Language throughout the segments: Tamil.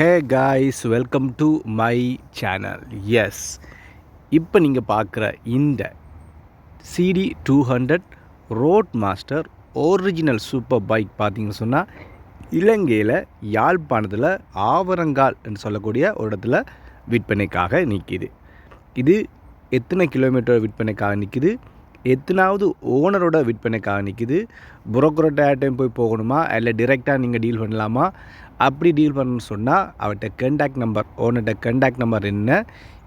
Hey guys welcome to my channel yes இப்போ நீங்கள் பார்க்குற இந்த CD two hundred road master original super bike பார்த்தீங்க சொன்னால் இலங்கையில் யாழ்ப்பாணத்தில் ஆவரங்கால் என்று சொல்லக்கூடிய ஒரு இடத்துல விற்பனைக்காக நிற்கிது இது எத்தனை கிலோமீட்டர் விற்பனைக்காக நிற்கிது எத்தனாவது ஓனரோட விற்பனைக்காக நிற்கிது புரோக்கர்கிட்ட போய் போகணுமா? இல்லை டிரெக்டாக நீங்கள் டீல் பண்ணலாமா? அப்படி டீல் பண்ணணும்னு சொன்னால் அவர்கிட்ட கண்டாக்ட் நம்பர் ஓனர்கிட்ட கண்டாக்ட் நம்பர் என்ன?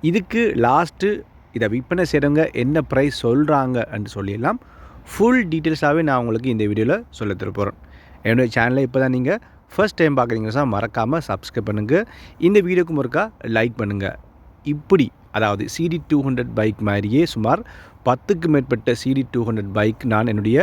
இதுக்கு லாஸ்ட்டு இதை விற்பனை செய்கிறவங்க என்ன ப்ரைஸ் சொல்கிறாங்கன்னு சொல்லிடலாம். ஃபுல் டீட்டெயில்ஸாகவே நான் உங்களுக்கு இந்த வீடியோவில் சொல்ல போகிறேன் என்னுடைய சேனலை இப்போ தான் நீங்கள் ஃபர்ஸ்ட் டைம் பார்க்குறீங்கன்னா சார் மறக்காமல் சப்ஸ்கிரைப் பண்ணுங்கள் இந்த வீடியோக்கும் ஒருக்கா லைக் பண்ணுங்கள் இப்படி அதாவது சிடி டூ ஹண்ட்ரட் பைக் மாதிரியே சுமார் பத்துக்கு மேற்பட்ட சிடி டூ ஹண்ட்ரட் பைக் நான் என்னுடைய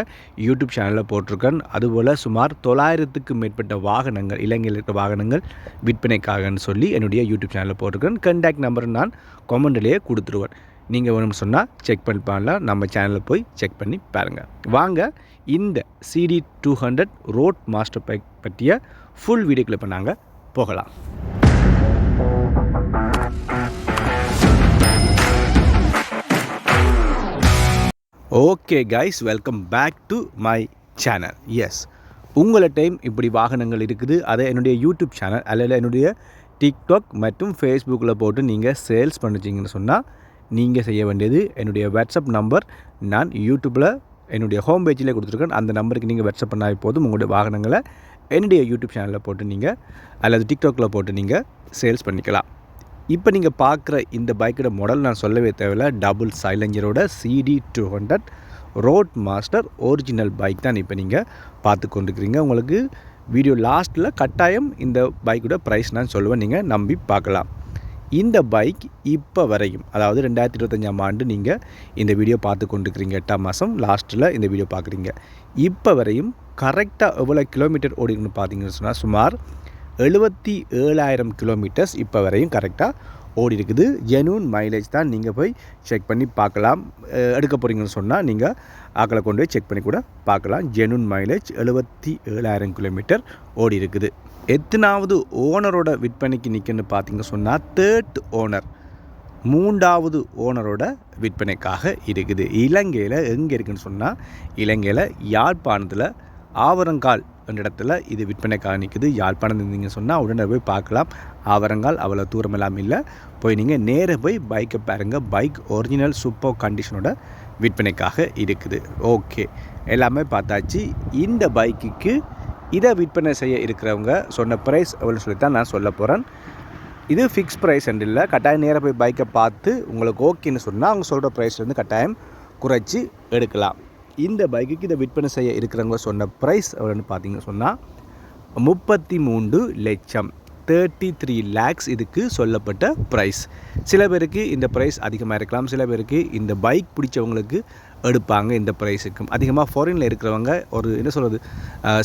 யூடியூப் சேனலில் போட்டிருக்கேன். அதுபோல் சுமார் தொள்ளாயிரத்துக்கு மேற்பட்ட வாகனங்கள் இலங்கையில் இருக்கிற வாகனங்கள் விற்பனைக்காகன்னு சொல்லி என்னுடைய யூடியூப் சேனலில் போட்டிருக்கேன். கண்டாக்ட் நம்பர் நான் கொமெண்ட்லேயே கொடுத்துருவேன். நீங்கள் வேணும்னு சொன்னால் செக் பண்ணி பாருங்கள் நம்ம சேனலில் போய் செக் பண்ணி பாருங்கள் வாங்க இந்த CD two hundred road master bike பற்றிய ஃபுல் வீடியோக்குள்ள இப்போ நாங்கள் போகலாம். Okay guys welcome back to my channel yes உங்களை டைம் இப்படி வாகனங்கள் இருக்குது. அதை என்னுடைய யூடியூப் சேனல் அல்லது என்னுடைய டிக்டாக் மற்றும் ஃபேஸ்புக்கில் போட்டு நீங்கள் சேல்ஸ் பண்ணிச்சிங்கன்னு சொன்னால் நீங்கள் செய்ய வேண்டியது என்னுடைய வாட்ஸ்அப் நம்பர் நான் யூடியூப்பில் என்னுடைய ஹோம் பேஜில் கொடுத்துருக்கேன். அந்த நம்பருக்கு நீங்கள் வாட்ஸ்அப் பண்ணால் போதும். உங்களுடைய வாகனங்களை என்னுடைய யூடியூப் சேனலில் போட்டு நீங்கள் அல்லது டிக்டாக்கில் போட்டு நீங்கள் சேல்ஸ் பண்ணிக்கலாம். இப்போ நீங்கள் பார்க்குற இந்த பைக்கோட மாடல் நான் சொல்லவே தேவையில்ல. Double சைலஞ்சரோட CD two hundred road master original bike தான் இப்போ நீங்கள் பார்த்து கொண்டுக்கிறீங்க உங்களுக்கு வீடியோ லாஸ்ட்டில் கட்டாயம் இந்த பைக்கோட ப்ரைஸ் நான் சொல்லுவேன். நீங்கள் நம்பி பார்க்கலாம். இந்த பைக் இப்போ வரையும் அதாவது ரெண்டாயிரத்தி இருபத்தஞ்சாம் ஆண்டு நீங்கள் இந்த வீடியோ பார்த்து கொண்டுருக்கிறீங்க. எட்டாம் மாதம் லாஸ்ட்டில் இந்த வீடியோ பார்க்குறீங்க. இப்போ வரையும் கரெக்டாக எவ்வளோ கிலோமீட்டர் ஓடிக்கணும்னு பார்த்தீங்கன்னு சொன்னால் சுமார் எழுபத்தி ஏழாயிரம் கிலோமீட்டர்ஸ் இப்போ வரையும் கரெக்டாக ஓடி இருக்குது ஜெனூன் மைலேஜ் தான் நீங்கள் போய் செக் பண்ணி பார்க்கலாம். எடுக்க போகிறீங்கன்னு சொன்னால் நீங்கள் ஆக்களை கொண்டு போய் செக் பண்ணி கூட பார்க்கலாம். ஜெனூன் மைலேஜ் எழுபத்தி ஏழாயிரம் கிலோமீட்டர் ஓடி இருக்குது எத்தனாவது ஓனரோட விற்பனைக்கு நிற்கன்னு பார்த்தீங்க சொன்னால் தேர்ட் ஓனர் மூன்றாவது ஓனரோட விற்பனைக்காக இருக்குது. இலங்கையில் எங்கே இருக்குதுன்னு சொன்னால் இலங்கையில் யாழ்ப்பாணத்தில் ஆவரங்கால் என்ற இடத்துல இது விற்பனைக்காக நிற்குது யாழ்ப்பாணம் இருந்தீங்க சொன்னால் உடனே போய் பார்க்கலாம். ஆவரங்கால் அவ்வளோ தூரம் எல்லாம் இல்லை. போய் நீங்கள் நேராக போய் பைக்கை பாருங்கள் பைக் ஒரிஜினல் சூப்பர் கண்டிஷனோட விற்பனைக்காக இருக்குது. ஓகே எல்லாமே பார்த்தாச்சு. இந்த பைக்குக்கு இதை விற்பனை செய்ய இருக்கிறவங்க சொன்ன ப்ரைஸ் எவ்வளோ சொல்லி தான் நான் சொல்ல போகிறேன் இது ஃபிக்ஸ் ப்ரைஸ் என்று இல்லை. கட்டாயம் நேராக போய் பைக்கை பார்த்து உங்களுக்கு ஓகேன்னு சொன்னால் அவங்க சொல்கிற ப்ரைஸ்லேருந்து கட்டாயம் குறைச்சி எடுக்கலாம். இந்த பைக்குக்கு இதை விற்பனை செய்ய இருக்கிறவங்க சொன்ன ப்ரைஸ் எவ்வளோன்னு பார்த்தீங்க சொன்னால் முப்பத்தி மூன்று லட்சம். தேர்ட்டி த்ரீ லேக்ஸ் இதுக்கு சொல்லப்பட்ட ப்ரைஸ் சில பேருக்கு இந்த ப்ரைஸ் அதிகமாக இருக்கலாம். சில பேருக்கு இந்த பைக் பிடிச்சவங்களுக்கு எடுப்பாங்க இந்த ப்ரைஸுக்கும் அதிகமாக ஃபாரினில் இருக்கிறவங்க ஒரு என்ன சொல்கிறது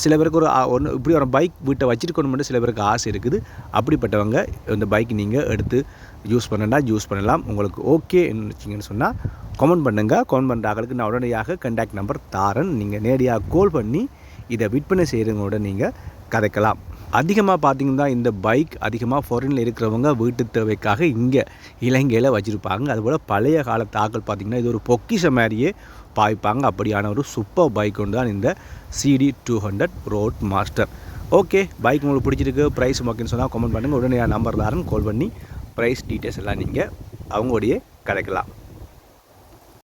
சில பேருக்கு ஒரு ஒன்று இப்படி ஒரு பைக் வீட்டை வச்சுருக்கணும்னு சில பேருக்கு ஆசை இருக்குது. அப்படிப்பட்டவங்க இந்த பைக் நீங்கள் எடுத்து யூஸ் பண்ணனா யூஸ் பண்ணலாம். உங்களுக்கு ஓகே வச்சிங்கன்னு சொன்னால் கமெண்ட் பண்ணுங்கள் கமெண்ட் பண்ணுற ஆகளுக்கு நான் உடனடியாக கண்டாக்ட் நம்பர் தாரன். நீங்கள் நேரடியாக கால் பண்ணி இதை விற்பனை செய்கிறவங்களோட நீங்கள் கதைக்கலாம். அதிகமாக பார்த்திங்கன்னா இந்த பைக் அதிகமாக ஃபாரினில் இருக்கிறவங்க வீட்டு தேவைக்காக இங்கே இலங்கையில் வச்சுருப்பாங்க. அதுபோல் பழைய கால தாக்கல் பார்த்திங்கன்னா இது ஒரு பொக்கிஷ மாதிரியே பாய்ப்பாங்க அப்படியான ஒரு சூப்பர் பைக் கொண்டு தான் இந்த CD two hundred road master okay bike உங்களுக்கு பிடிச்சிருக்கு ப்ரைஸ் ஓகேன்னு சொன்னால் கமெண்ட் பண்ணுங்கள் உடனே நம்பர் தாரன் கால் பண்ணி ப்ரைஸ் டீட்டெயில்ஸ் எல்லாம் நீங்கள் அவங்களுடைய கிடைக்கலாம்